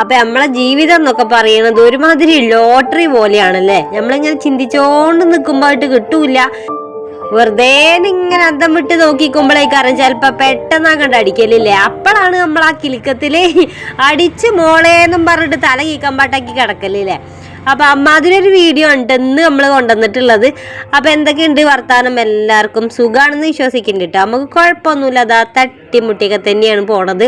അപ്പൊ നമ്മളെ ജീവിതം എന്നൊക്കെ പറയുന്നത് ഒരുമാതിരി ലോട്ടറി പോലെയാണല്ലേ? നമ്മളിങ്ങനെ ചിന്തിച്ചോണ്ട് നിൽക്കുമ്പോയിട്ട് കിട്ടൂല. വെറുതെ ഇങ്ങനെ അന്തം വിട്ട് നോക്കിക്കുമ്പോഴേക്കാരം ചിലപ്പോ പെട്ടെന്ന് അങ്ങോട്ട് അടിക്കലില്ലേ? അപ്പോഴാണ് നമ്മൾ ആ കിലുക്കത്തിൽ അടിച്ച് മോളേന്നും പറഞ്ഞിട്ട് തല കീക്കമ്പാട്ടാക്കി കിടക്കലില്ലേ? അപ്പൊ അമ്മാതിരൊരു വീഡിയോ ഉണ്ട് ഇന്ന് നമ്മൾ കൊണ്ടുവന്നിട്ടുള്ളത്. അപ്പൊ എന്തൊക്കെയുണ്ട് വർത്താനം? എല്ലാവർക്കും സുഖാണെന്ന് വിശ്വസിക്കുന്നുണ്ട് കേട്ടോ നമുക്ക് കുഴപ്പമൊന്നുമില്ല. അതാ തട്ടിമുട്ടിയൊക്കെ തന്നെയാണ് പോണത്.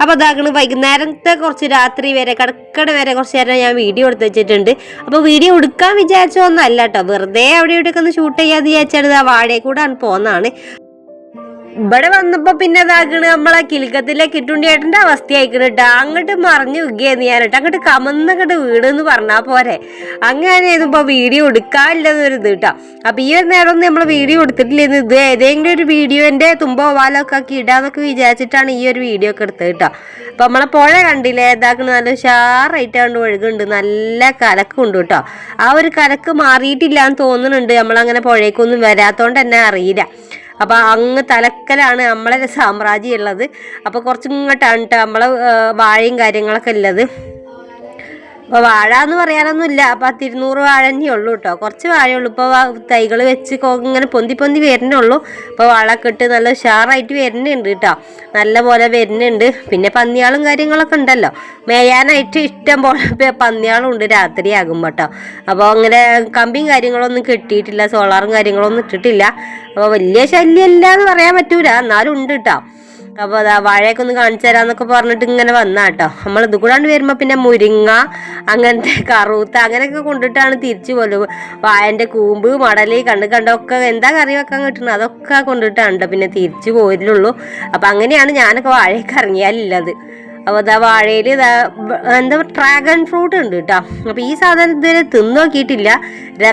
അപ്പോൾ അതാകൾ വൈകുന്നേരത്തെ കുറച്ച് രാത്രി വരെ കടക്കട വരെ കുറച്ച് നേരം ഞാൻ വീഡിയോ എടുത്ത് വെച്ചിട്ടുണ്ട്. അപ്പോൾ വീഡിയോ എടുക്കാൻ വിചാരിച്ചൊന്നും കേട്ടോ വെറുതെ അവിടെ ഇവിടെയൊക്കെ ഒന്ന് ഷൂട്ട് ചെയ്യാതെ വിചാരിച്ചാൽ ആ വാഴയെ കൂടാണ് പോകുന്നതാണ് ഇവിടെ വന്നപ്പോ പിന്നെ ഇതാക്കണ് നമ്മളെ കിലുക്കത്തിലെ കിട്ടുണ്ടിയേട്ടന്റെ അവസ്ഥയായിക്കണ് കേട്ടോ അങ്ങോട്ട് മറിഞ്ഞു ഞാൻ കേട്ടോ അങ്ങോട്ട് കമന്നങ്ങോട്ട് വീട് എന്ന് പറഞ്ഞാൽ പോരെ. അങ്ങനെ ഇപ്പൊ വീഡിയോ എടുക്കാനില്ലെന്നൊരു ഇത് കേട്ടോ അപ്പൊ ഈ ഒരു നേരം ഒന്നും നമ്മൾ വീഡിയോ എടുത്തിട്ടില്ലെന്ന് ഇത് ഏതെങ്കിലും ഒരു വീഡിയോന്റെ തുമ്പോ വാലൊക്കെ ആക്കി ഇടാന്നൊക്കെ വിചാരിച്ചിട്ടാണ് ഈ ഒരു വീഡിയോ ഒക്കെ എടുത്തത് കേട്ടോ അപ്പൊ നമ്മളെ പുഴ കണ്ടില്ലേ ഇതാക്കണ നല്ല ഉഷാറായിട്ട് കണ്ട് ഒഴുകുണ്ട് നല്ല കലക്കുണ്ട് കേട്ടോ ആ ഒരു കലക്ക് മാറിയിട്ടില്ല എന്ന് തോന്നുന്നുണ്ട് നമ്മളങ്ങനെ പുഴയ്ക്കൊന്നും വരാത്തോണ്ട് തന്നെ അറിയില്ല. അപ്പൊ അങ്ങ് തലക്കലാണ് നമ്മളെ സാമ്രാജ്യം ഉള്ളത്. അപ്പൊ കുറച്ചിങ്ങോട്ടാണ് കേട്ടോ നമ്മളെ വാഴയും കാര്യങ്ങളൊക്കെ ഉള്ളത്. അപ്പൊ വാഴ എന്ന് പറയാനൊന്നുമില്ല പത്തിരുന്നൂറ് വാഴ തന്നെ ഉള്ളൂ കേട്ടോ കുറച്ച് വാഴയുള്ളൂ. ഇപ്പോൾ തൈകൾ വെച്ച് ഇങ്ങനെ പൊന്തി പൊന്തി വരുന്നുള്ളൂ അപ്പോൾ വാഴൊക്കെ ഇട്ട് നല്ല ഉഷാറായിട്ട് വരുന്നുണ്ട് കേട്ടോ നല്ല പോലെ വരുന്നുണ്ട്. പിന്നെ പന്നിയാളും കാര്യങ്ങളൊക്കെ ഉണ്ടല്ലോ. മേയാനായിട്ട് ഇഷ്ടം പോലെ പന്നിയാളും ഉണ്ട് രാത്രിയാകുമ്പോൾ കേട്ടോ അപ്പോൾ അങ്ങനെ കമ്പിയും കാര്യങ്ങളൊന്നും കെട്ടിയിട്ടില്ല. സോളാറും കാര്യങ്ങളൊന്നും ഇട്ടിട്ടില്ല. അപ്പോൾ വലിയ ശല്യമല്ല എന്ന് പറയാൻ പറ്റൂല. എന്നാലും ഉണ്ട് കേട്ടോ അപ്പോൾ അതാ വാഴയൊക്കെ ഒന്ന് കാണിച്ചു തരാന്നൊക്കെ പറഞ്ഞിട്ട് ഇങ്ങനെ വന്നാ കേട്ടോ നമ്മൾ ഇത് കൂടാണ്ട് വരുമ്പോൾ പിന്നെ മുരിങ്ങ അങ്ങനത്തെ കറൂത്ത് അങ്ങനെയൊക്കെ കൊണ്ടിട്ടാണ് തിരിച്ചു പോലും. വാഴന്റെ കൂമ്പ് മടൽ കണ്ട് കണ്ടൊക്കെ എന്താ കറി വെക്കാൻ കിട്ടുന്നത് അതൊക്കെ കൊണ്ടിട്ടാണ് കേട്ടോ പിന്നെ തിരിച്ചു പോരുള്ളൂ. അപ്പം അങ്ങനെയാണ് ഞാനൊക്കെ വാഴയൊക്കെ ഇറങ്ങിയാലുള്ളത്. അപ്പോൾ ഇതാ വാഴയിൽ ഇതാ എന്താ ഡ്രാഗൺ ഫ്രൂട്ട് ഉണ്ട് കേട്ടോ അപ്പോൾ ഈ സാധനം ഇതുവരെ തിന്നു നോക്കിയിട്ടില്ല.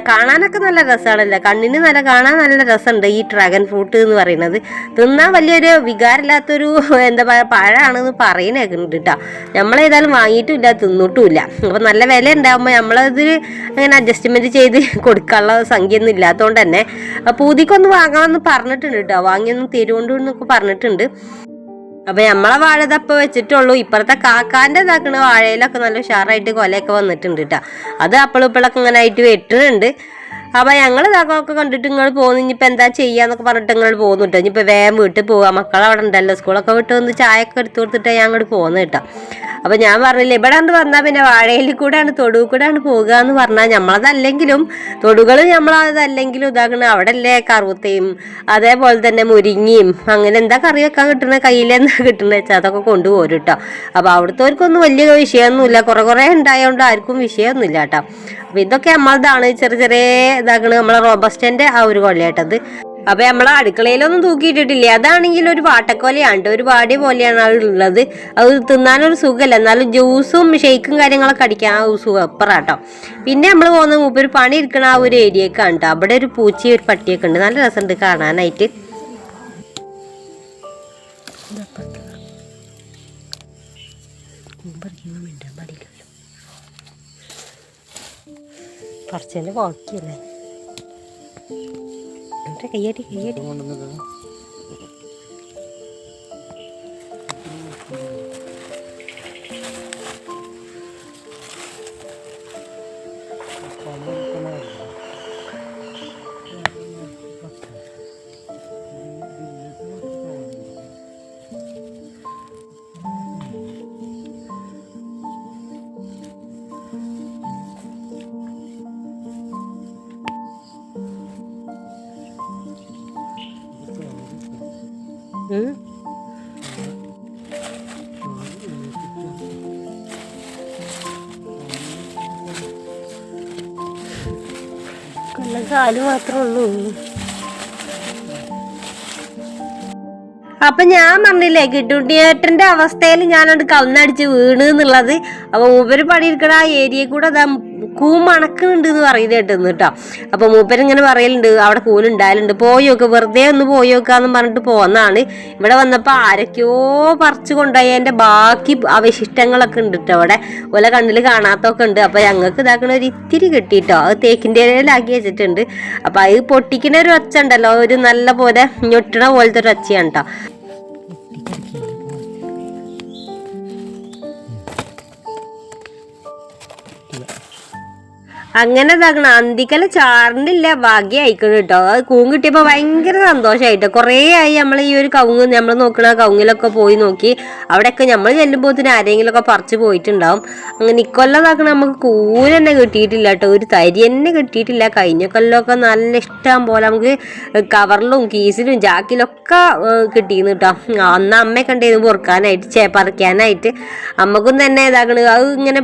കാണാനൊക്കെ നല്ല രസമാണല്ലോ കണ്ണിന് നല്ല കാണാൻ നല്ല രസമുണ്ട് ഈ ഡ്രാഗൺ ഫ്രൂട്ട് എന്ന് പറയുന്നത്. തിന്നാൻ വലിയൊരു വികാരമില്ലാത്തൊരു എന്താ പറയുക പഴമാണെന്ന് പറയുന്നേക്കുന്നുണ്ട് കേട്ടോ നമ്മളേതായാലും വാങ്ങിയിട്ടുമില്ല തിന്നിട്ടുമില്ല. അപ്പോൾ നല്ല വില ഉണ്ടാകുമ്പോൾ നമ്മളത് അങ്ങനെ അഡ്ജസ്റ്റ്മെന്റ് ചെയ്ത് കൊടുക്കാനുള്ള സംഖ്യയൊന്നും ഇല്ലാത്തതുകൊണ്ട് തന്നെ. പൂതിക്കൊന്ന് വാങ്ങാമെന്ന് പറഞ്ഞിട്ടുണ്ട് കേട്ടോ വാങ്ങിയൊന്നും തരുകൊണ്ട് എന്നൊക്കെ പറഞ്ഞിട്ടുണ്ട്. അപ്പൊ നമ്മളെ വാഴ തപ്പ വെച്ചിട്ടുള്ളൂ. ഇപ്പുറത്തെ കാക്കാന്റെ ഇതാക്കണ വാഴയിലൊക്കെ നല്ല ഉഷാറായിട്ട് കൊലയൊക്കെ വന്നിട്ടുണ്ട് കേട്ടോ അത് അപ്പളിപ്പളൊക്കെ ഇങ്ങനെ ആയിട്ട് വെട്ടുന്നുണ്ട് അപ്പൊ ഞങ്ങൾ ഇതാക്കൊക്കെ കണ്ടിട്ട് നിങ്ങൾ പോകുന്നു ഇനിയിപ്പോ എന്താ ചെയ്യാന്നൊക്കെ പറഞ്ഞിട്ട് നിങ്ങൾ പോകുന്നു കേട്ടോ ഇനിയിപ്പോ വേഗം വീട്ടിൽ പോവാ. മക്കൾ അവിടെ ഉണ്ടല്ലോ. സ്കൂളൊക്കെ വിട്ട് വന്ന് ചായയൊക്കെ എടുത്തു കൊടുത്തിട്ട് ഞാൻ അങ്ങോട്ട് പോകുന്നു കേട്ടോ അപ്പൊ ഞാൻ പറഞ്ഞില്ല ഇവിടെ ഉണ്ട് വന്നാൽ പിന്നെ വാഴയിൽ കൂടെയാണ് തൊടു കൂടെയാണ് പോകുക എന്ന് പറഞ്ഞാൽ നമ്മളതല്ലെങ്കിലും തൊടുകൾ നമ്മളതല്ലെങ്കിലും ഇതാക്കണ അവിടെ അല്ലേ കറുത്തയും അതേപോലെ തന്നെ മുരിങ്ങയും അങ്ങനെ എന്താ കറി വെക്കാൻ കിട്ടുന്ന കയ്യിലെന്താ കിട്ടുന്ന വെച്ചാൽ അതൊക്കെ കൊണ്ടുപോരും കേട്ടോ അപ്പോൾ അവിടുത്തെ വലിയ വിഷയമൊന്നുമില്ല. കുറെ കുറെ ഉണ്ടായതുകൊണ്ട് ആർക്കും വിഷയമൊന്നുമില്ല കേട്ടോ അപ്പോൾ ഇതൊക്കെ നമ്മളതാണ് ചെറിയ ചെറിയ ഇതാക്കണ നമ്മളെ റോബസ്റ്റന്റെ ആ ഒരു കൊല്ലയായിട്ടത് അപ്പൊ നമ്മളെ അടുക്കളയിലൊന്നും തൂക്കിയിട്ടിട്ടില്ല. അതാണെങ്കിൽ ഒരു വാട്ടക്കോലയാണ് ഒരു വാടി പോലെയാണ് അത് ഉള്ളത്. അത് തിന്നാനൊരു സുഖമല്ല എന്നാലും ജ്യൂസും ഷെയ്ക്കും കാര്യങ്ങളൊക്കെ അടിക്കാൻ ആ ഒരു സുഖം അപ്പറാട്ടോ പിന്നെ നമ്മൾ പോകുന്ന മൂപ്പര് പണി ഇരിക്കണ ആ ഒരു ഏരിയക്കാണ് കേട്ടോ അവിടെ ഒരു പൂച്ചയും ഒരു പട്ടിയൊക്കെ ഉണ്ട്. നല്ല രസമുണ്ട് കാണാനായിട്ട്. കുറച്ചതിന്റെ ബാക്കിയല്ലേ എന്നിട്ട് കയ്യടി കയ്യടി ഉം. കൊല്ലം കാൽ മാത്രമേ ഉള്ളൂ. അപ്പൊ ഞാൻ പറഞ്ഞില്ലേ കിട്ടുണ്ടിയേട്ടന്റെ അവസ്ഥയിൽ ഞാനത് കവന്നടിച്ച് വീണ് എന്നുള്ളത്. അപ്പൊ ഉപരി പണിയിരിക്കണ ആ ഏരിയ കൂടെ അതാ കൂ മണക്കുന്നുണ്ട് എന്ന് പറയുന്നത് കേട്ടെന്ന് കേട്ടോ. അപ്പൊ മൂപ്പര് ഇങ്ങനെ പറയലുണ്ട് അവിടെ പോയി നോക്ക് വെറുതെ ഒന്ന് പോയി നോക്കാന്ന് പറഞ്ഞിട്ട് പോന്നാണ്. ഇവിടെ വന്നപ്പോ ആരൊക്കെയോ പറിച്ചു കൊണ്ടുപോയി എന്റെ ബാക്കി അവശിഷ്ടങ്ങളൊക്കെ ഉണ്ട് കേട്ടോ അവിടെ. ഓലെ കണ്ണിൽ കാണാത്തൊക്കെ ഉണ്ട്. അപ്പൊ ഞങ്ങൾക്ക് ഇതാക്കണ ഒരു ഇത്തിരി കിട്ടിട്ടോ അത് തേക്കിന്റെ ഇലയിലാക്കി വെച്ചിട്ടുണ്ട്. അപ്പൊ അത് പൊട്ടിക്കണ ഒരു ഒച്ച ഉണ്ടല്ലോ ഒരു നല്ല പോലെ ഞൊട്ടണ പോലത്തെ ഒരു ഒച്ചയാണ് കേട്ടോ. അങ്ങനെ ഇതാക്കണം. അന്തിക്കല ചാർന്നില്ല. ഭാഗ്യം അയക്കണം കേട്ടോ. അത് കൂൺ കിട്ടിയപ്പോൾ ഭയങ്കര സന്തോഷമായിട്ടോ കുറേ ആയി നമ്മൾ ഈ ഒരു കവുങ്ങ് നമ്മൾ നോക്കണ കവുങ്ങിലൊക്കെ പോയി നോക്കി. അവിടെയൊക്കെ നമ്മൾ ചെല്ലുമ്പോൾ തന്നെ ആരെങ്കിലുമൊക്കെ പറിച്ച് പോയിട്ടുണ്ടാവും. അങ്ങനെ ഇക്കൊല്ലം ഇതാക്കണം നമുക്ക് തന്നെ കിട്ടിയിട്ടില്ല കേട്ടോ. ഒരു തരി തന്നെ കിട്ടിയിട്ടില്ല. കഴിഞ്ഞ കൊല്ലമൊക്കെ നല്ല ഇഷ്ടം പോലെ നമുക്ക് കവറിലും കീസിലും ജാക്കിലൊക്കെ കിട്ടിയിരുന്നു കേട്ടോ. അന്ന് അമ്മയൊക്കെ ഉണ്ടായിരുന്നു പൊറുക്കാനായിട്ട് ചേ പറിക്കാനായിട്ട്. അമ്മക്കും തന്നെ ഇതാക്കണത് അത് ഇങ്ങനെ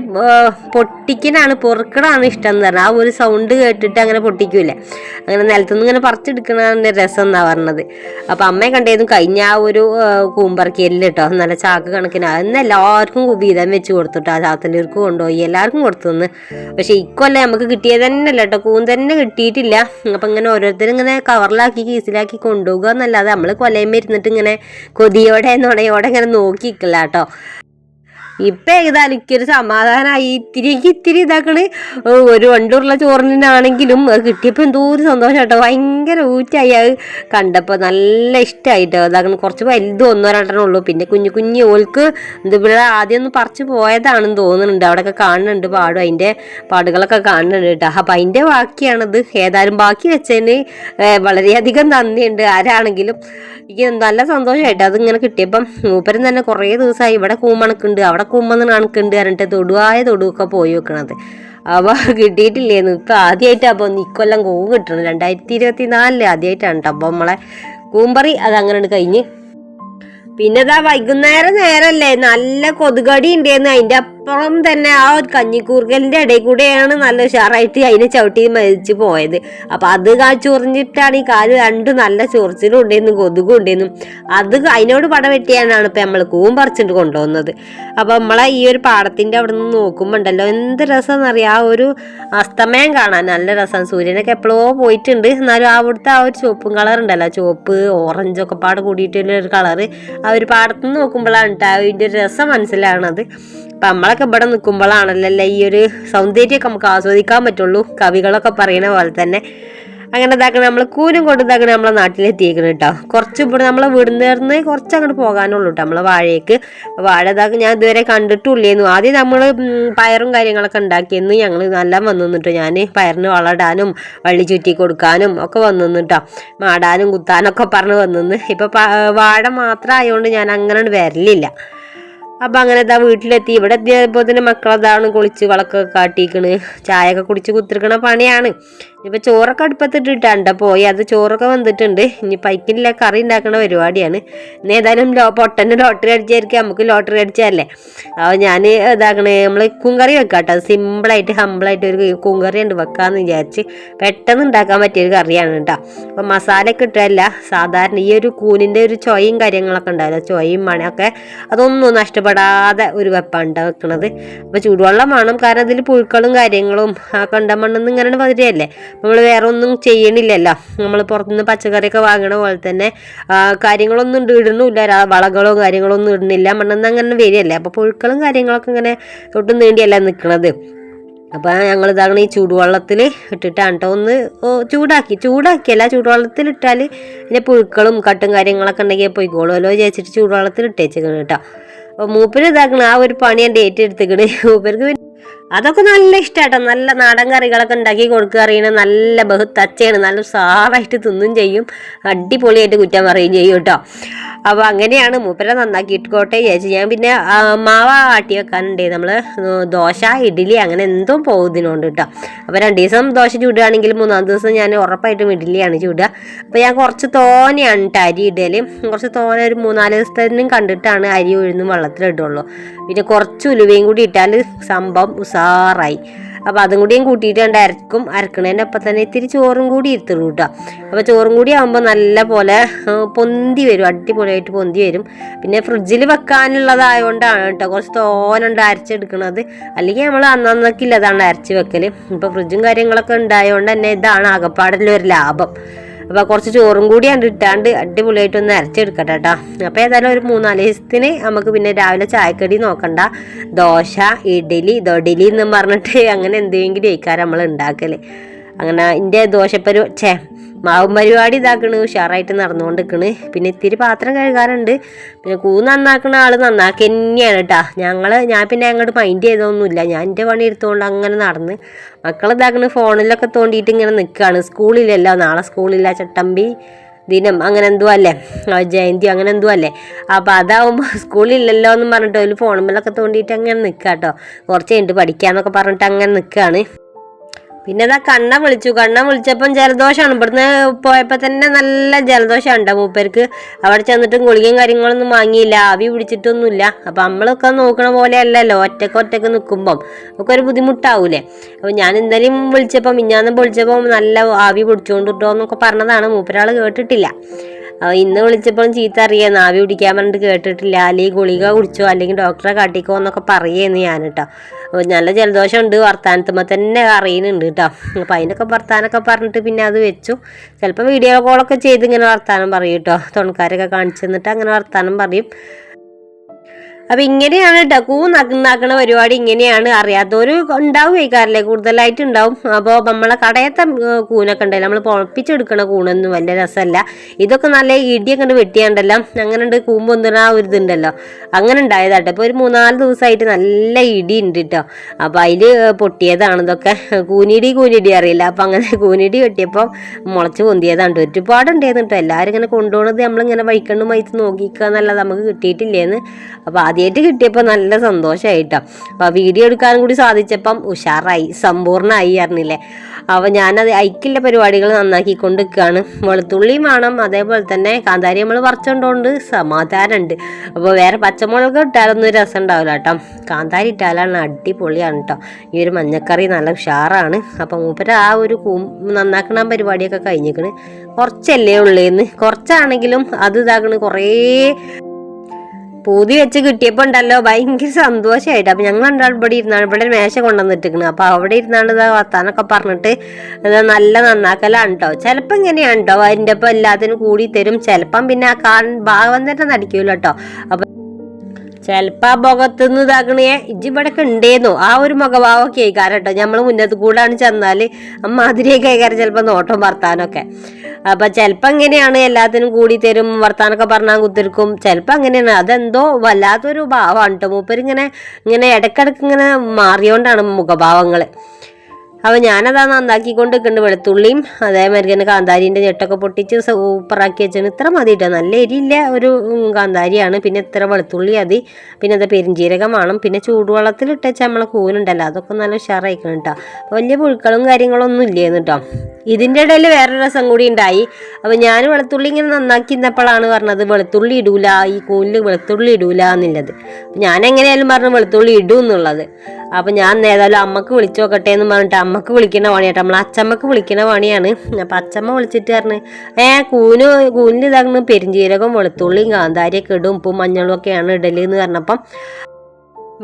പൊട്ടിക്കനാണ് പൊറുക്കണാണ് ഇഷ്ടം എന്ന് പറഞ്ഞാൽ ആ ഒരു സൗണ്ട് കേട്ടിട്ട് അങ്ങനെ പൊട്ടിക്കൂല. അങ്ങനെ നിലത്തുനിന്ന് ഇങ്ങനെ പറിച്ചെടുക്കണ രസം എന്നാ പറഞ്ഞത്. അപ്പം അമ്മയെ കണ്ടായിരുന്നു കഴിഞ്ഞ ആ ഒരു കൂമ്പറക്കി കൂമ്പറക്കിയല്ലേ കേട്ടോ നല്ല ചാക്ക് കണക്കിന് അന്ന് എല്ലാവർക്കും വീതം വെച്ച് കൊടുത്തിട്ട് ആ ചാത്തലൂർക്ക് കൊണ്ടുപോയി എല്ലാവർക്കും കൊടുത്തു പക്ഷേ ഇക്കൊല്ലം നമുക്ക് കിട്ടിയത് തന്നെ അല്ല കേട്ടോ കൂൺ തന്നെ കിട്ടിയിട്ടില്ല. അപ്പം ഇങ്ങനെ ഓരോരുത്തരും ഇങ്ങനെ കവറിലാക്കി കീസിലാക്കി കൊണ്ടുപോകുക എന്നല്ലാതെ നമ്മൾ കൊലയും ഇരുന്നിട്ട് ഇങ്ങനെ കൊതിയോടെ നുണയോടെ ഇങ്ങനെ നോക്കി നിൽക്കില്ല കേട്ടോ ഇപ്പൊ ഏതായാലും എനിക്കൊരു സമാധാനമായി ഇത്തിരി ഇത്തിരി ഇതാക്കണ്. ഒരു വണ്ടുള്ള ചോറിനാണെങ്കിലും അത് കിട്ടിയപ്പോൾ എന്തോ ഒരു സന്തോഷം കേട്ടോ. ഭയങ്കര ഊറ്റായി. അത് കണ്ടപ്പോൾ നല്ല ഇഷ്ടമായിട്ടോ അതാക്കണം കുറച്ച് വലുത് ഒന്നോ രണ്ടെണ്ണം ഉള്ളൂ. പിന്നെ കുഞ്ഞു കുഞ്ഞു ഓൾക്ക് ഇത് ഇവിടെ ആദ്യം ഒന്ന് പറിച്ച് പോയതാണെന്ന് തോന്നുന്നുണ്ട്. അവിടെയൊക്കെ കാണുന്നുണ്ട് പാടും. അതിന്റെ പാടുകളൊക്കെ കാണുന്നുണ്ട് കേട്ടോ. അപ്പം അതിന്റെ ബാക്കിയാണത്. ഏതായാലും ബാക്കി വെച്ചതിന് വളരെയധികം നന്ദിയുണ്ട്. ആരാണെങ്കിലും. എനിക്ക് നല്ല സന്തോഷമായിട്ട് അതിങ്ങനെ കിട്ടിയപ്പം മൂപ്പരും തന്നെ കുറേ ദിവസമായി ഇവിടെ കൂമണക്കുണ്ട്. അവിടെ കൂമ്പന്ന് കണക്കുണ്ട് പറഞ്ഞിട്ട് തൊടുവായ തൊടുവൊക്കെ പോയി വെക്കണത്. അവ കിട്ടിയിട്ടില്ലേന്ന്. ഇപ്പം ആദ്യമായിട്ട് അപ്പോൾ ഇക്കൊല്ലം കൂവ് കിട്ടണം. രണ്ടായിരത്തി ഇരുപത്തി നാലിൽ ആദ്യമായിട്ടാണ് കേട്ടോ അപ്പോൾ നമ്മളെ കൂമ്പറി അത് അങ്ങനെ കഴിഞ്ഞ് പിന്നെ ഇതാ വൈകുന്നേരം നേരല്ലേ? നല്ല കൊതുകടി ഉണ്ടായിരുന്നു അതിന്റെ അപ്പുറം തന്നെ ആ ഒരു കഞ്ഞിക്കൂർക്കലിന്റെ ഇടയിൽ കൂടെയാണ് നല്ല ഉഷാറായിട്ട് അതിനെ ചവിട്ടി മരിച്ചു പോയത്. അപ്പൊ അത് കാ ചൊറിഞ്ഞിട്ടാണ് ഈ കാൽ രണ്ട് നല്ല ചൊറിച്ചിലും ഉണ്ടായിരുന്നു കൊതുകും ഉണ്ടായിരുന്നു അത് അതിനോട് പട വെട്ടിയാനാണ് ഇപ്പൊ നമ്മൾ കൂവും പറിച്ചിട്ട് കൊണ്ടുവന്നത്. അപ്പൊ നമ്മളെ ഈ ഒരു പാടത്തിന്റെ അവിടെ നിന്ന് നോക്കുമ്പോ ഉണ്ടല്ലോ എന്ത് രസമെന്നറിയാം ആ ഒരു അസ്തമയം കാണാൻ നല്ല രസം. സൂര്യനൊക്കെ എപ്പോഴോ പോയിട്ടുണ്ട്. എന്നാലും അവിടുത്തെ ആ ഒരു ചുവപ്പും കളർ ഉണ്ടല്ലോ ചുവപ്പ് ഓറഞ്ച് ഒക്കെ പാട് കൂടിയിട്ടുള്ള ഒരു കളറ്. ആ ഒരു പാടത്ത് നിന്ന് നോക്കുമ്പോഴാണ് കേട്ടോ അതിന്റെ ഒരു രസം മനസ്സിലാണത് അപ്പം നമ്മളൊക്കെ ഇവിടെ നിൽക്കുമ്പോഴാണല്ലോ ഈ ഒരു സൗന്ദര്യമൊക്കെ നമുക്ക് ആസ്വദിക്കാൻ പറ്റുള്ളൂ. കവികളൊക്കെ പറയുന്ന പോലെ തന്നെ. അങ്ങനെ ഇതാക്കണം നമ്മൾ കൂനും കൊണ്ട് ഇതാക്കണം നമ്മളെ നാട്ടിലെത്തിയേക്കണം കേട്ടോ കുറച്ച് ഇവിടെ നമ്മളെ വീടിന് നേർന്ന് കുറച്ച് അങ്ങോട്ട് പോകാനുള്ളൂ കേട്ടോ നമ്മളെ വാഴയ്ക്ക് വാഴ ഇതാക്കി ഞാൻ ഇതുവരെ കണ്ടിട്ടില്ലായിരുന്നു ആദ്യം നമ്മൾ പയറും കാര്യങ്ങളൊക്കെ ഉണ്ടാക്കിയെന്ന് ഞങ്ങൾ നല്ല വന്നു ഞാൻ പയറിന് വളടാനും വള്ളി ചുറ്റി കൊടുക്കാനും ഒക്കെ വന്നു നിന്നിട്ടോ മാടാനും കുത്താനൊക്കെ പറഞ്ഞ് വന്നിന്ന് ഇപ്പം വാഴ മാത്രം ആയതുകൊണ്ട് ഞാൻ അങ്ങനെ വരലില്ല. അപ്പം അങ്ങനെ ഇതാ വീട്ടിലെത്തി. ഇവിടെ എത്തിയപ്പോൾ തന്നെ മക്കളതാണ് കുളിച്ച് വിളക്കൊക്കെ കാട്ടിക്കണ് ചായ ഒക്കെ കുടിച്ച് കുത്തിരിക്കണ പണിയാണ്. ഇനിയിപ്പോൾ ചോറൊക്കെ അടുപ്പത്തിട്ടിട്ടാണ്ട പോയി. അത് ചോറൊക്കെ വന്നിട്ടുണ്ട്. ഇനി പൈക്കില്ല കറി ഉണ്ടാക്കുന്ന പരിപാടിയാണ്. ഇനി ഏതായാലും ലോ പൊട്ടന്റെ ലോട്ടറി അടിച്ചായിരിക്കും. നമുക്ക് ലോട്ടറി അടിച്ചതല്ലേ? അപ്പോൾ ഞാൻ ഇതാക്കണേ നമ്മൾ കുങ്കറി വെക്കാം കേട്ടോ സിമ്പിളായിട്ട് ഹമ്പിളായിട്ട് ഒരു കുങ്കറി ഉണ്ട് വെക്കാമെന്ന് വിചാരിച്ച് പെട്ടെന്ന് ഉണ്ടാക്കാൻ പറ്റിയൊരു കറിയാണ് കേട്ടോ അപ്പോൾ മസാല ഒക്കെ ഇട്ടല്ല സാധാരണ ഈ ഒരു കൂനിന്റെ ഒരു ചൊയയും കാര്യങ്ങളൊക്കെ ഉണ്ടാവില്ല? ചൊയയും മണമൊക്കെ അതൊന്നും നഷ്ടപ്പെടാതെ ഒരു വെപ്പാണ് വെക്കണത്. അപ്പോൾ ചൂടുവെള്ളം വേണം. കാരണം ഇതിൽ പുഴുക്കളും കാര്യങ്ങളും ആ കണ്ടമണ്ണെന്ന് ഇങ്ങനെ നമ്മൾ വേറെ ഒന്നും ചെയ്യണില്ലല്ലോ. നമ്മൾ പുറത്തുനിന്ന് പച്ചക്കറിയൊക്കെ വാങ്ങണ പോലെ തന്നെ കാര്യങ്ങളൊന്നും ഇടുന്നില്ല. വളകളോ കാര്യങ്ങളൊന്നും ഇടുന്നില്ല. മണ്ണെന്ന് അങ്ങനെ വരികയല്ലേ. അപ്പോൾ പുഴുക്കളും കാര്യങ്ങളൊക്കെ ഇങ്ങനെ തൊട്ടും നീണ്ടിയല്ല നിൽക്കണത് അപ്പോൾ ഞങ്ങൾ ഇതാണ് ഈ ചൂടുവെള്ളത്തിൽ ഇട്ടിട്ടാണ് കേട്ടോ ഒന്ന് ചൂടാക്കി. ചൂടാക്കിയല്ല ചൂടുവെള്ളത്തിൽ ഇട്ടാൽ പിന്നെ പുഴുക്കളും കട്ടും കാര്യങ്ങളൊക്കെ ഉണ്ടെങ്കിൽ പോയിക്കോളുമല്ലോ ചേച്ചിട്ട് ചൂടുവെള്ളത്തിൽ ഇട്ടേച്ചേക്കണം കേട്ടോ അപ്പോൾ മൂപ്പര് ഇതാക്കണം ആ ഒരു പണി എന്റെ ഏറ്റെടുത്തേക്കണ് മൂപ്പർക്ക് അതൊക്കെ നല്ല ഇഷ്ടമായിട്ടോ നല്ല നാടൻ കറികളൊക്കെ ഉണ്ടാക്കി കൊടുക്കുക അറിയണ നല്ല ബഹുത്തച്ചയാണ്. നല്ല സാറായിട്ട് തിന്നും ചെയ്യും. അടിപൊളിയായിട്ട് കുറ്റം പറയുകയും ചെയ്യും കേട്ടോ. അപ്പോൾ അങ്ങനെയാണ് മൂപ്പരെ നന്നാക്കിയിട്ട്ക്കോട്ടെ ചേച്ചി ഞാൻ പിന്നെ മാവ ആട്ടി വെക്കാനുണ്ട്. നമ്മൾ ദോശ ഇഡ്ഡലി അങ്ങനെ എന്തോ പോകുന്നതിനുണ്ട് കേട്ടോ. അപ്പോൾ രണ്ട് ദിവസം ദോശ ചൂടുകയാണെങ്കിൽ മൂന്നാം ദിവസം ഞാൻ ഉറപ്പായിട്ടും ഇഡ്ഡലിയാണ് ചൂടുക. അപ്പോൾ ഞാൻ കുറച്ച് തോനെയാണ് കേട്ടോ അരി ഇടൽ കുറച്ച് തോന ഒരു മൂന്നാൽ ദിവസത്തേനും കണ്ടിട്ടാണ് അരി ഉഴുന്നും വെള്ളത്തിലിടുള്ളൂ. പിന്നെ കുറച്ച് ഉലുവയും കൂടി ഇട്ടാൽ സംഭവം ഉസാറായി. അപ്പോൾ അതും കൂടിയും കൂട്ടിയിട്ട് കണ്ട് അരക്കും. അരക്കണേന്റെ ഒപ്പം തന്നെ ഇത്തിരി ചോറും കൂടി ഇരുത്തുള്ളൂ കേട്ടോ അപ്പോൾ ചോറും കൂടി ആകുമ്പോൾ നല്ല പോലെ പൊന്തി വരും. അടിപൊളിയായിട്ട് പൊന്തി വരും. പിന്നെ ഫ്രിഡ്ജിൽ വെക്കാനുള്ളതായതുകൊണ്ടാണ് കേട്ടോ കുറച്ച് തോനുണ്ട് അരച്ചെടുക്കണത്. അല്ലെങ്കിൽ നമ്മൾ അന്നന്നൊക്കെ ഇല്ലതാണ് അരച്ച് വെക്കൽ ഇപ്പോൾ ഫ്രിഡ്ജും കാര്യങ്ങളൊക്കെ ഉണ്ടായതുകൊണ്ട് തന്നെ ഇതാണ് അകപ്പാടിലൊരു ലാഭം. അപ്പോൾ കുറച്ച് ചോറും കൂടി കണ്ട് ഇട്ടാണ്ട് അടിപൊളിയായിട്ട് ഒന്ന് അരച്ചെടുക്കട്ടെ കേട്ടോ അപ്പോൾ ഏതായാലും ഒരു മൂന്നാൽ ദിവസത്തിന് നമുക്ക് പിന്നെ രാവിലെ ചായക്കടി നോക്കണ്ട. ദോശ ഇഡലി ദൊഡലി എന്നും പറഞ്ഞിട്ട് അങ്ങനെ എന്തെങ്കിലും കഴിക്കാൻ നമ്മൾ ഉണ്ടാക്കൽ. അങ്ങനെ എന്റെ ദോശപ്പരു ഛേ മാവും പരിപാടി ഇതാക്കണ് ഉഷാറായിട്ട് നടന്നുകൊണ്ടിരിക്കണ്. പിന്നെ ഇത്തിരി പാത്രം കഴുകാറുണ്ട് പിന്നെ കൂ നന്നാക്കുന്ന ആൾ നന്നാക്കി തന്നെയാണ് കേട്ടാ ഞങ്ങൾ ഞാൻ പിന്നെ അങ്ങോട്ട് മൈൻഡ് ചെയ്തൊന്നുമില്ല. ഞാൻ എന്റെ പണി എടുത്തുകൊണ്ട് അങ്ങനെ നടന്ന് മക്കൾ ഇതാക്കണ് ഫോണിലൊക്കെ തോണ്ടിയിട്ട് ഇങ്ങനെ നിൽക്കുകയാണ് സ്കൂളിലല്ലോ നാളെ സ്കൂളില്ല ചട്ടമ്പി ദിനം അങ്ങനെ എന്തോ അല്ലേ? ജയന്തി അങ്ങനെ എന്തോ അല്ലേ? അപ്പോൾ അതാവുമ്പോൾ സ്കൂളില്ലല്ലോ എന്ന് പറഞ്ഞിട്ട് ഒരു ഫോണുമ്മലൊക്കെ തോണ്ടിയിട്ട് അങ്ങനെ നിൽക്കുക കേട്ടോ കുറച്ച് കഴിഞ്ഞിട്ട് പഠിക്കാന്നൊക്കെ പറഞ്ഞിട്ട് അങ്ങനെ നിൽക്കുകയാണ് പിന്നെ ഇതാ കണ്ണ വിളിച്ചു. കണ്ണ വിളിച്ചപ്പം ജലദോഷമാണ് ഇവിടുന്ന് പോയപ്പോൾ തന്നെ നല്ല ജലദോഷം ഉണ്ട് മൂപ്പർക്ക്. അവിടെ ചെന്നിട്ടും ഗുളികയും കാര്യങ്ങളൊന്നും വാങ്ങിയില്ല. ആവി പിടിച്ചിട്ടൊന്നുമില്ല. അപ്പം നമ്മളൊക്കെ നോക്കണ പോലെ അല്ലല്ലോ. ഒറ്റയ്ക്ക് ഒറ്റയ്ക്ക് നിൽക്കുമ്പം ഒക്കെ ഒരു ബുദ്ധിമുട്ടാവൂലേ. അപ്പം ഞാൻ ഇന്നലെയും വിളിച്ചപ്പം മിഞ്ഞാന്നും വിളിച്ചപ്പം നല്ല ആവി പിടിച്ചുകൊണ്ട് കിട്ടുമോ എന്നൊക്കെ പറഞ്ഞതാണ്. മൂപ്പരാൾ കേട്ടിട്ടില്ല. ഇന്ന് വിളിച്ചപ്പോൾ ചീത്ത അറിയാന്ന് ആവി പിടിക്കാൻ പറഞ്ഞിട്ട് കേട്ടിട്ടില്ല. അല്ലെങ്കിൽ ഗുളിക കുടിച്ചോ അല്ലെങ്കിൽ ഡോക്ടറെ കാട്ടിക്കോ എന്നൊക്കെ പറയേന്ന് ഞാൻ കേട്ടോ നല്ല ജലദോഷം ഉണ്ട് വർത്താനത്തുമ്പോൾ തന്നെ അറിയുന്നുണ്ട് കേട്ടോ അപ്പോൾ അതിനൊക്കെ വർത്താനൊക്കെ പറഞ്ഞിട്ട് പിന്നെ അത് വെച്ചു. ചിലപ്പോൾ വീഡിയോ കോളൊക്കെ ചെയ്ത് ഇങ്ങനെ വർത്താനം പറയും കേട്ടോ തുണക്കാരൊക്കെ കാണിച്ചു തന്നിട്ട് അങ്ങനെ വർത്താനം പറയും. അപ്പൊ ഇങ്ങനെയാണ് കേട്ടോ കൂ നന്നാക്കണ പരിപാടി ഇങ്ങനെയാണ്. അറിയാത്തവര് ഉണ്ടാവും കഴിക്കാറില്ലേ കൂടുതലായിട്ട് ഉണ്ടാവും അപ്പോൾ നമ്മളെ കടയത്തെ കൂനൊക്കെ ഉണ്ടല്ലോ. നമ്മൾ പൊളപ്പിച്ചെടുക്കണ കൂണൊന്നും വലിയ രസമല്ല. ഇതൊക്കെ നല്ല ഇടിയൊക്കെ ഉണ്ട് വെട്ടിയാണ്ടല്ലോ. അങ്ങനെ ഉണ്ട് കൂമ്പൊന്നുന്ന ആ ഒരു ഇതുണ്ടല്ലോ. അങ്ങനെ ഉണ്ടായതാട്ടോ. ഇപ്പോൾ ഒരു മൂന്നാൽ ദിവസമായിട്ട് നല്ല ഇടി ഉണ്ട് കേട്ടോ അപ്പോൾ അതിൽ പൊട്ടിയതാണ് ഇതൊക്കെ. കൂനിടി കൂനിടി അറിയില്ല. അപ്പം അങ്ങനെ കൂനിടി വെട്ടിയപ്പോൾ മുളച്ച് പൊന്തിയതാണ് ഒരുപാടുണ്ടായിരുന്നു കേട്ടോ എല്ലാവരും ഇങ്ങനെ കൊണ്ടുപോകണത് നമ്മളിങ്ങനെ വൈക്കണ്ണും വൈത്ത് നോക്കിക്കുക എന്നല്ല നമുക്ക് കിട്ടിയിട്ടില്ലേന്ന്. അപ്പോൾ ആദ്യമായിട്ട് കിട്ടിയപ്പോൾ നല്ല സന്തോഷമായിട്ടോ അപ്പോൾ വീഡിയോ എടുക്കാനും കൂടി സാധിച്ചപ്പം ഉഷാറായി സമ്പൂർണമായി അറിഞ്ഞില്ലേ? അപ്പോൾ ഞാനത് ഐക്കില്ല പരിപാടികൾ നന്നാക്കിക്കൊണ്ട് നിൽക്കുകയാണ് വെളുത്തുള്ളിയും വേണം അതേപോലെ തന്നെ കാന്താരി നമ്മൾ പറിച്ചുകൊണ്ടുകൊണ്ട് സമാധാനമുണ്ട് അപ്പോൾ വേറെ പച്ചമുളക് ഇട്ടാലൊന്നും രസം ഉണ്ടാവില്ല കേട്ടോ. കാന്താരി ഇട്ടാലാണ് അടിപൊളിയാണ് കേട്ടോ. ഈ ഒരു മഞ്ഞക്കറി നല്ല ഉഷാറാണ്. അപ്പം മൂപ്പര ആ ഒരു കൂ നന്നാക്കണ പരിപാടിയൊക്കെ കഴിഞ്ഞിരിക്കണ് കുറച്ചല്ലേ ഉള്ളേന്ന്. കുറച്ചാണെങ്കിലും അത് ഇതാക്കണ് കുറേ പൂതി വെച്ച് കിട്ടിയപ്പോൾ ഉണ്ടല്ലോ ഭയങ്കര സന്തോഷമായിട്ട് അപ്പം ഞങ്ങൾ രണ്ടാൾ ഇവിടെ ഇരുന്നാണ് ഇവിടെ മേശ കൊണ്ടുവന്നിട്ടിരിക്കണം. അപ്പോൾ അവിടെ ഇരുന്നാണ് ഇതാ വർത്താനൊക്കെ പറഞ്ഞിട്ട് ഇത് നല്ല നന്നാക്കലാണ് കേട്ടോ ചിലപ്പോൾ ഇങ്ങനെയാണ് കേട്ടോ അതിന്റെ ഒപ്പം എല്ലാത്തിനും കൂടി തരും. ചിലപ്പം പിന്നെ ആ കാൺ ഭാഗം തന്നെ നടിക്കൂല കേട്ടോ അപ്പം ചിലപ്പോൾ ആ മുഖത്തുനിന്ന് ഇതാക്കണേ ഇജ്ജ് ഇവിടെയൊക്കെ ഉണ്ടേന്നു? ആ ഒരു മുഖഭാവമൊക്കെ ആയിക്കാരം കേട്ടോ നമ്മൾ മുന്നത്ത് കൂടാണ് ചെന്നാൽ അമ്മാതിരിയൊക്കെ ആയിക്കാരം ചിലപ്പോൾ നോട്ടം വർത്താനൊക്കെ. അപ്പം ചിലപ്പോൾ എങ്ങനെയാണ് എല്ലാത്തിനും കൂടി തരും വർത്താനൊക്കെ പറഞ്ഞാൽ കുത്തിരിക്കും. ചിലപ്പോൾ അങ്ങനെയാണ്. അതെന്തോ വല്ലാത്തൊരു ഭാവമാണ് കേട്ടോ മൂപ്പരിങ്ങനെ ഇങ്ങനെ ഇടയ്ക്കിടയ്ക്ക് ഇങ്ങനെ മാറിയോണ്ടാണ് മുഖഭാവങ്ങൾ അപ്പോൾ ഞാനതാ നന്നാക്കിക്കൊണ്ട് നിൽക്കുന്നുണ്ട് വെളുത്തുള്ളിയും അതേമാതിരി തന്നെ കാന്താരിന്റെ ഞെട്ടൊക്കെ പൊട്ടിച്ച് സൂപ്പറാക്കി വെച്ചാണ്. ഇത്ര മതി കേട്ടോ നല്ല എരിയില്ല ഒരു കാന്താരിയാണ്. പിന്നെ ഇത്ര വെളുത്തുള്ളി മതി. പിന്നെ അത് പെരിഞ്ചീരകം വേണം. പിന്നെ ചൂടുവെള്ളത്തിൽ വെച്ചാൽ നമ്മളെ കൂനുണ്ടല്ലോ അതൊക്കെ നല്ല ഉഷാറായിക്കണം കേട്ടോ വലിയ പുഴുക്കളും കാര്യങ്ങളൊന്നും ഇല്ലേന്ന് കേട്ടോ ഇതിന്റെ ഇടയിൽ വേറെ രസം കൂടി ഉണ്ടായി. അപ്പോൾ ഞാൻ വെളുത്തുള്ളി ഇങ്ങനെ നന്നാക്കി ഇന്നപ്പോഴാണ് പറഞ്ഞത് വെളുത്തുള്ളി ഇടൂല ഈ കൂനിൽ വെളുത്തുള്ളി ഇടൂല എന്നുള്ളത്. ഞാൻ എങ്ങനെയായാലും പറഞ്ഞു വെളുത്തുള്ളി ഇടൂ എന്നുള്ളത്. അപ്പം ഞാൻ ഏതായാലും അമ്മയ്ക്ക് വിളിച്ചു നോക്കട്ടെ എന്ന് പറഞ്ഞിട്ട് അമ്മയ്ക്ക് വിളിക്കുന്ന പണിയാട്ടോ. നമ്മൾ അച്ചമ്മക്ക് വിളിക്കുന്ന പണിയാണ്. അപ്പം അച്ചമ്മ വിളിച്ചിട്ട് പറഞ്ഞു ഏ കൂന് കൂനിന്റെ ഇതാകുന്നു പെരിഞ്ചീരകം വെളുത്തുള്ളിയും കാന്താരിയൊക്കെ ഇടും ഉപ്പും മഞ്ഞളും ഒക്കെയാണ് ഇടൽ എന്ന് പറഞ്ഞപ്പം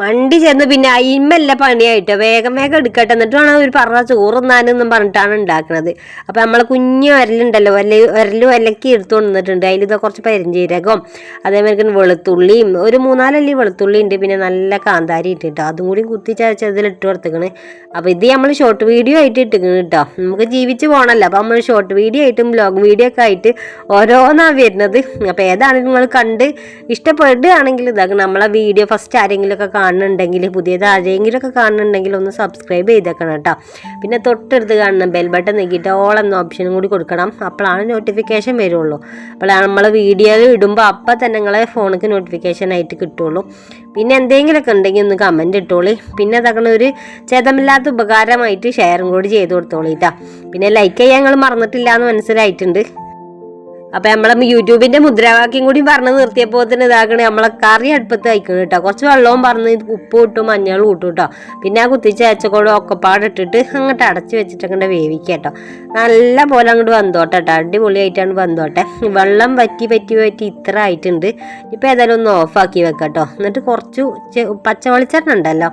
മണ്ടി ചെന്ന് പിന്നെ അയിമല്ല പണിയായിട്ട്. വേഗം വേഗം എടുക്കട്ടെ. എന്നിട്ട് വേണം ഒരു പറഞ്ഞ ചോറുന്നാനെന്നും പറഞ്ഞിട്ടാണ് ഉണ്ടാക്കുന്നത് അപ്പം നമ്മളെ കുഞ്ഞ് വരലുണ്ടല്ലോ. വല്ല വരൽ വലക്കി എടുത്തു കൊണ്ടിട്ടുണ്ട് അതിൽ കുറച്ച് പരിഞ്ചീരകം അതേമാതിരി വെളുത്തുള്ളിയും ഒരു മൂന്നാലല്ലി വെളുത്തുള്ളി ഉണ്ട്. പിന്നെ നല്ല കാന്താരി ഇട്ടിട്ടോ അതും കൂടി കുത്തി ചതച്ചതിൽ ഇട്ട് കൊടുത്തേക്കണ്. അപ്പോൾ ഇത് നമ്മൾ ഷോർട്ട് വീഡിയോ ആയിട്ട് ഇട്ടിക്കണ് കേട്ടോ. നമുക്ക് ജീവിച്ച് പോകണമല്ലോ അപ്പോൾ നമ്മൾ ഷോർട്ട് വീഡിയോ ആയിട്ടും ബ്ലോഗ് വീഡിയോ ഒക്കെ ആയിട്ട് ഓരോന്നാണ് വരുന്നത്. അപ്പോൾ ഏതാണ് നിങ്ങൾ കണ്ട് ഇഷ്ടപ്പെടുകയാണെങ്കിൽ ഇതാക്കണം നമ്മളെ വീഡിയോ ഫസ്റ്റ് ആരെങ്കിലുമൊക്കെ കാണുന്നുണ്ടെങ്കിൽ പുതിയത് ആരെങ്കിലുമൊക്കെ കാണുന്നുണ്ടെങ്കിൽ ഒന്ന് സബ്സ്ക്രൈബ് ചെയ്തേക്കണം കേട്ടോ. പിന്നെ തൊട്ടടുത്ത് കാണുന്ന ബെൽ ബട്ടൺ നീക്കിയിട്ട് ഓൾ എന്ന ഓപ്ഷനും കൂടി കൊടുക്കണം. അപ്പോഴാണ് നോട്ടിഫിക്കേഷൻ വരുള്ളൂ. അപ്പോൾ നമ്മൾ വീഡിയോ ഇടുമ്പോൾ അപ്പം തന്നെ നിങ്ങളെ ഫോണിക്ക് നോട്ടിഫിക്കേഷൻ ആയിട്ട് കിട്ടുള്ളൂ. പിന്നെ എന്തെങ്കിലുമൊക്കെ ഉണ്ടെങ്കിൽ ഒന്ന് കമന്റ് ഇട്ടോളി. പിന്നെ അതൊക്കെ ഒരു ചേതമില്ലാത്ത ഉപകാരമായിട്ട് ഷെയറും കൂടി ചെയ്ത് കൊടുത്തോളിട്ടാ പിന്നെ ലൈക്ക് ചെയ്യാൻ നിങ്ങൾ മറന്നിട്ടില്ല എന്ന് മനസ്സിലായിട്ടുണ്ട്. അപ്പൊ നമ്മളെ യൂട്യൂബിന്റെ മുദ്രാവാക്യം കൂടി പറഞ്ഞു നിർത്തിയപ്പോൾ തന്നെ ഇതാക്കണേ നമ്മളെ കറി അടുപ്പത്ത് കഴിക്കണം കേട്ടോ. കുറച്ച് വെള്ളവും പറഞ്ഞ് ഉപ്പ് ഇട്ടു മഞ്ഞളും ഇട്ടു കേട്ടോ. പിന്നെ ആ കുത്തിച്ച് അച്ചക്കോടും ഒക്കെപ്പാട് ഇട്ടിട്ട് അങ്ങോട്ട് അടച്ച് വെച്ചിട്ട് അങ്ങോട്ട് വേവിക്കുക കേട്ടോ. നല്ല പോലെ അങ്ങോട്ട് വന്നോട്ടെ കേട്ടോ. അടിപൊളിയായിട്ടാണ് വന്നോട്ടെ വെള്ളം വറ്റി പറ്റി പറ്റി ഇത്ര ആയിട്ടുണ്ട്. ഇപ്പം ഏതായാലും ഒന്ന് ഓഫാക്കി വെക്കാം കേട്ടോ. എന്നിട്ട് കുറച്ച് പച്ച വെളിച്ചെണ്ണ ഉണ്ടല്ലോ.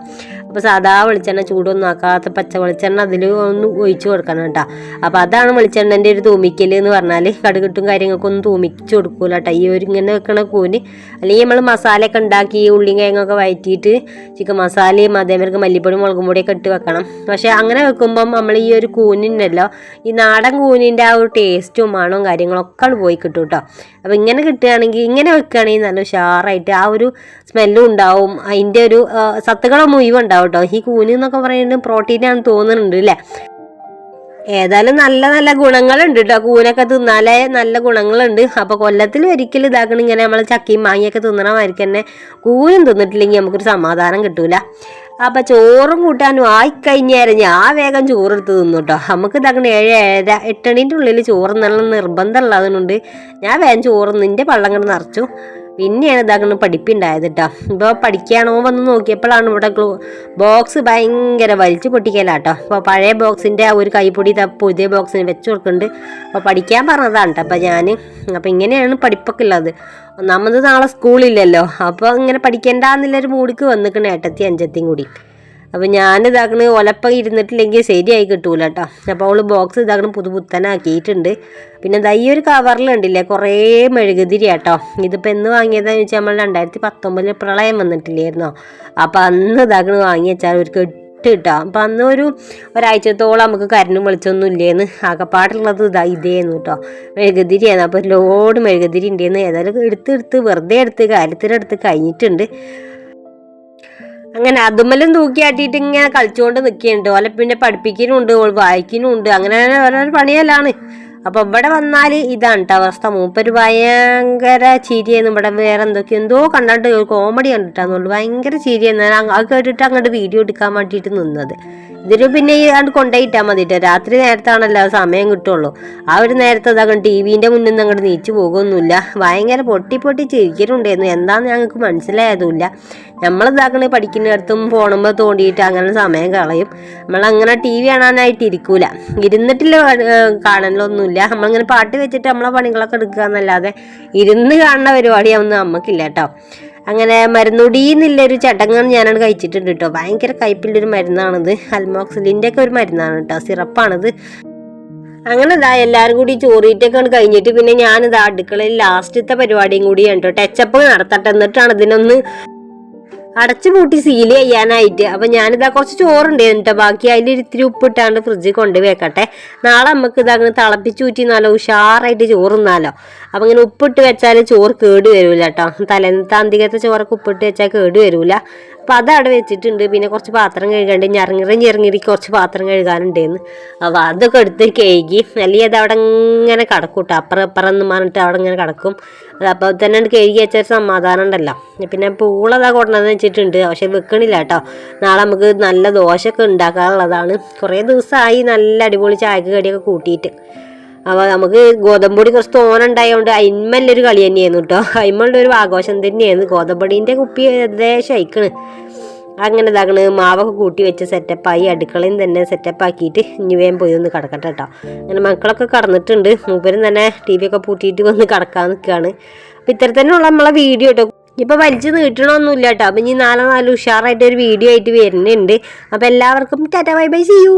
അപ്പോൾ സാധാ വെളിച്ചെണ്ണ ചൂടൊന്നും ആക്കാത്ത പച്ച വെളിച്ചെണ്ണ അതിൽ ഒന്ന് ഒഴിച്ചു കൊടുക്കണം കേട്ടോ. അപ്പോൾ അതാണ് വെളിച്ചെണ്ണന്റെ ഒരു തൂമിക്കൽ എന്ന് പറഞ്ഞാൽ കടുകിട്ടും കാര്യങ്ങൾക്കും ഒന്നും തൂമിച്ച് കൊടുക്കൂല കേട്ടോ ഈ ഒരു ഇങ്ങനെ വെക്കണ കൂന്. അല്ലെങ്കിൽ നമ്മൾ മസാലയൊക്കെ ഉണ്ടാക്കി ഉള്ളിയും കിഴങ്ങൊക്കെ വഴറ്റിയിട്ട് ചിക്കൻ മസാലയും അതേമാതിരി മല്ലിപ്പൊടി മുളകും പൊടിയൊക്കെ ഇട്ട് വെക്കണം. പക്ഷേ അങ്ങനെ വെക്കുമ്പം നമ്മൾ ഈ ഒരു കൂനുണ്ടല്ലോ ഈ നാടൻ കൂനിന്റെ ആ ഒരു ടേസ്റ്റും മണവും കാര്യങ്ങളൊക്കെ പോയി കിട്ടും കേട്ടോ അപ്പോൾ ഇങ്ങനെ കിട്ടുകയാണെങ്കിൽ ഇങ്ങനെ വെക്കുകയാണെങ്കിൽ നല്ല ഉഷാറായിട്ട് ആ ഒരു സ്മെല്ലും ഉണ്ടാവും. അതിന്റെ ഒരു സത്തുകളെ മുഴുവൻ ഉണ്ടാവും കേട്ടോ ഈ കൂന് എന്നൊക്കെ പറയുന്നത് പ്രോട്ടീനാണെന്ന് തോന്നുന്നുണ്ട് അല്ലേ ഏതായാലും നല്ല നല്ല ഗുണങ്ങളുണ്ട് കേട്ടോ കൂനൊക്കെ തിന്നാലേ നല്ല ഗുണങ്ങളുണ്ട്. അപ്പോൾ കൊല്ലത്തിൽ ഒരിക്കലും ഇതാക്കണം ഇങ്ങനെ നമ്മൾ ചക്കയും മാങ്ങിയൊക്കെ തിന്നണ മാതിരിക്ക് തന്നെ കൂനും തിന്നിട്ടില്ലെങ്കിൽ നമുക്കൊരു സമാധാനം കിട്ടൂല. അപ്പം ചോറും കൂട്ടാനും ആയിക്കഴിഞ്ഞാൽ ഞാൻ വേഗം ചോറെടുത്ത് തിന്നു കേട്ടോ നമുക്ക് ഇതാക്കണം ഏഴ് ഏഴര എട്ടണീന്റെ ഉള്ളിൽ ചോറ് നല്ല നിർബന്ധമുള്ളതുകൊണ്ട് ഞാൻ വേഗം ചോറ് നിന്റെ പള്ളം കൊണ്ട് നിറച്ചു. പിന്നെയാണ് ഇതാക്കുന്നത് പഠിപ്പുണ്ടായത് കേട്ടോ ഇപ്പോൾ പഠിക്കാണോ വന്ന് നോക്കിയപ്പോഴാണ് ഇവിടെ ഗ്ലൂ ബോക്സ് ഭയങ്കര വലിച്ചു പൊട്ടിക്കലാട്ടോ. അപ്പോൾ പഴയ ബോക്സിന്റെ ആ ഒരു കൈപ്പൊടി പുതിയ ബോക്സിന് വെച്ച് കൊടുക്കുന്നുണ്ട് അപ്പോൾ പഠിക്കാൻ പറഞ്ഞതാണ് കേട്ടോ അപ്പോൾ ഞാൻ അപ്പോൾ ഇങ്ങനെയാണ് പഠിപ്പൊക്കെ ഉള്ളത്. ഒന്നാമത് നാളെ സ്കൂളില്ലല്ലോ അപ്പോൾ ഇങ്ങനെ പഠിക്കേണ്ടെന്നുള്ളൊരു മൂടിക്ക് വന്നിക്കണേ ഏട്ടത്തി അഞ്ചത്തിയും കൂടി. അപ്പോൾ ഞാൻ ഇതാക്കണ ഒലപ്പ ഇരുന്നിട്ടില്ലെങ്കിൽ ശരിയായി കിട്ടൂല കേട്ടോ അപ്പോൾ അവൾ ബോക്സ് ഇതാക്കണ പുതുപുത്തനാക്കിയിട്ടുണ്ട്. പിന്നെ ദാ ഈ ഒരു കവറിലുണ്ടില്ലേ കുറേ മെഴുകുതിരി കേട്ടോ ഇതിപ്പോൾ എന്ന് വാങ്ങിയതാന്ന് വെച്ചാൽ നമ്മൾ രണ്ടായിരത്തി പത്തൊമ്പതിൽ പ്രളയം വന്നിട്ടില്ലായിരുന്നോ? അപ്പോൾ അന്ന് ഇതാക്കണ വാങ്ങി വെച്ചാൽ ഒരു കെട്ട് കിട്ടാം അപ്പം അന്ന് ഒരു ഒരാഴ്ചത്തോളം നമുക്ക് കരണ്ടും വെളിച്ചൊന്നും ഇല്ലേന്ന്. ആകപ്പാടുള്ളത് ഇതാ ഇതേന്ന് കേട്ടോ മെഴുകുതിരിയാണ്. അപ്പോൾ ലോഡ് മെഴുകുതിരി ഉണ്ടേന്ന് ഏതായാലും എടുത്ത് എടുത്ത് വെറുതെ എടുത്ത് കാര്യത്തിനെടുത്ത് കഴിഞ്ഞിട്ടുണ്ട്. അങ്ങനെ അതുമ്മലും തൂക്കിയാട്ടിയിട്ട് ഇങ്ങനെ കളിച്ചുകൊണ്ട് നിൽക്കുന്നുണ്ട് ഓലെ പിന്നെ പഠിപ്പിക്കുന്നുണ്ട് ഓൾ വായിക്കുന്നുണ്ട്. അങ്ങനെ ഓരോരോ പണിയല്ലാണ്. അപ്പൊ ഇവിടെ വന്നാൽ ഇതാണ് കേട്ടോ അവസ്ഥ. മൂപ്പര് ഭയങ്കര ചിരിയായിരുന്നു. ഇവിടെ വേറെ എന്തൊക്കെയോ എന്തോ കണ്ടിട്ട് കോമഡി കണ്ടിട്ടാന്നുള്ളു ഭയങ്കര ചിരിയായിരുന്നു. അത് കേട്ടിട്ട് അങ്ങോട്ട് വീഡിയോ എടുക്കാൻ വേണ്ടിയിട്ട് നിന്നത്. ഇതിന് പിന്നെ അത് കൊണ്ടുപോയിട്ടാൽ മതിട്ടോ. രാത്രി നേരത്താണല്ലോ സമയം കിട്ടുള്ളൂ. ആ ഒരു നേരത്തെ ഇതാകണം ടി വിന്റെ മുന്നിൽ നിന്ന് അങ്ങോട്ട് നീച്ചു പോകുമൊന്നുമില്ല ഭയങ്കര പൊട്ടി പൊട്ടി ചിരിക്കലുണ്ടായിരുന്നു. എന്താന്ന് ഞങ്ങൾക്ക് മനസ്സിലായതുമില്ല. നമ്മളിതാക്കണ പഠിക്കുന്നിടത്തും ഫോണുമ്പോൾ തോണ്ടിയിട്ട് അങ്ങനെ സമയം കളയും. നമ്മളങ്ങനെ ടി വി കാണാനായിട്ട് ഇരിക്കൂല. ഇരുന്നിട്ടില്ല കാണലൊന്നുമില്ല. നമ്മളിങ്ങനെ പാട്ട് വെച്ചിട്ട് നമ്മളെ പണികളൊക്കെ എടുക്കുക എന്നല്ലാതെ ഇരുന്ന് കാണുന്ന പരിപാടിയാവുന്ന നമുക്കില്ല കേട്ടോ. അങ്ങനെ മരുന്നുടി എന്നുള്ളൊരു ചടങ്ങാണ് ഞാനത് കഴിച്ചിട്ടുണ്ട് കേട്ടോ ഭയങ്കര കയ്പിന്റെ ഒരു മരുന്നാണിത്. അൽമോക്സിലിന്റെ ഒക്കെ ഒരു മരുന്നാണ് കേട്ടോ സിറപ്പാണിത്. അങ്ങനെ ഇതാ എല്ലാവരും കൂടി ചോറിയിട്ടൊക്കെ കഴിഞ്ഞിട്ട് പിന്നെ ഞാനിതാ അടുക്കളയിൽ ലാസ്റ്റത്തെ പരിപാടിയും കൂടിയാണ് കേട്ടോ ടച്ചപ്പ് നടത്തട്ടെ എന്നിട്ടാണ് ഇതിനൊന്ന് അടച്ചു പൂട്ടി സീൽ ചെയ്യാനായിട്ട്. അപ്പൊ ഞാനിതാ കുറച്ച് ചോറുണ്ട് കേട്ടോ ബാക്കി അതിൽ ഇത്തിരി ഉപ്പിട്ടാണ്ട് ഫ്രിഡ്ജിൽ കൊണ്ടുവെക്കട്ടെ നാളെ നമുക്ക് ഇതങ്ങനെ തിളപ്പിച്ചൂറ്റി നല്ല ഉഷാറായിട്ട് ചോറ് തിന്നാലോ. അപ്പൊ ഇങ്ങനെ ഉപ്പിട്ട് വെച്ചാൽ ചോറ് കേട് വരൂല കേട്ടോ തലേന്നത്തെ അന്തികത്തെ ചോറൊക്കെ ഉപ്പിട്ട് വെച്ചാൽ കേട് വരൂല. അപ്പൊ അതവിടെ വെച്ചിട്ടുണ്ട്. പിന്നെ കുറച്ച് പാത്രം കഴുകാണ്ട് ഞെറങ്ങിറി ഞെറങ്ങിറി കുറച്ച് പാത്രം കഴുകാനുണ്ടായിരുന്നു അപ്പൊ അതൊക്കെ എടുത്ത് കഴുകി. അല്ലെങ്കിൽ അത് അവിടെ ഇങ്ങനെ കിടക്കും കേട്ടോ അപ്പുറം ഇപ്പുറം എന്ന് പറഞ്ഞിട്ട് അവിടെ ഇങ്ങനെ കിടക്കും. അത് അപ്പോൾ തന്നെ കഴുകി വെച്ചൊരു സമാധാനം ഉണ്ടല്ലോ. പിന്നെ പൂളതാ കൊണ്ടുവന്ന് വെച്ചിട്ടുണ്ട്. പക്ഷെ വെക്കണില്ല കേട്ടോ. നാളെ നമുക്ക് നല്ല ദോശയൊക്കെ ഉണ്ടാക്കാനുള്ളതാണ്. കുറേ ദിവസമായി നല്ല അടിപൊളി ചായക്ക് കടിയൊക്കെ കൂട്ടിയിട്ട്. അപ്പോൾ നമുക്ക് ഗോതമ്പൊടി കുറച്ച് തോനുണ്ടായതുകൊണ്ട് അയിന്മല്ലൊരു കളി തന്നെയായിരുന്നു കേട്ടോ. അയിന്മലുള്ള ഒരു ആഘോഷം തന്നെയായിരുന്നു. ഗോതമ്പൊടീന്റെ കുപ്പി ഏകദേശം അയക്കണ്. അങ്ങനെ ഇതാക്കണ് മാവൊക്കെ കൂട്ടി വെച്ച് സെറ്റപ്പായി അടുക്കളയും തന്നെ സെറ്റപ്പാക്കിയിട്ട് ഇനി വേഗം പോയി ഒന്ന് കിടക്കട്ടെ കേട്ടോ അങ്ങനെ മക്കളൊക്കെ കടന്നിട്ടുണ്ട് മൂപ്പരും തന്നെ ടി വി ഒക്കെ പൂട്ടിയിട്ട് വന്ന് കിടക്കാൻ നിൽക്കുകയാണ് അപ്പം ഇത്തരത്തന്നെയുള്ള നമ്മളെ വീഡിയോ കേട്ടോ ഇപ്പൊ വലിച്ചു നീട്ടണമൊന്നുമില്ല കേട്ടോ അപ്പം ഇനി നാളെ നാല് ഉഷാറായിട്ട് ഒരു വീഡിയോ ആയിട്ട് വരുന്നുണ്ട്. അപ്പൊ എല്ലാവർക്കും ടാറ്റ ബൈ ബൈ ചെയ്യൂ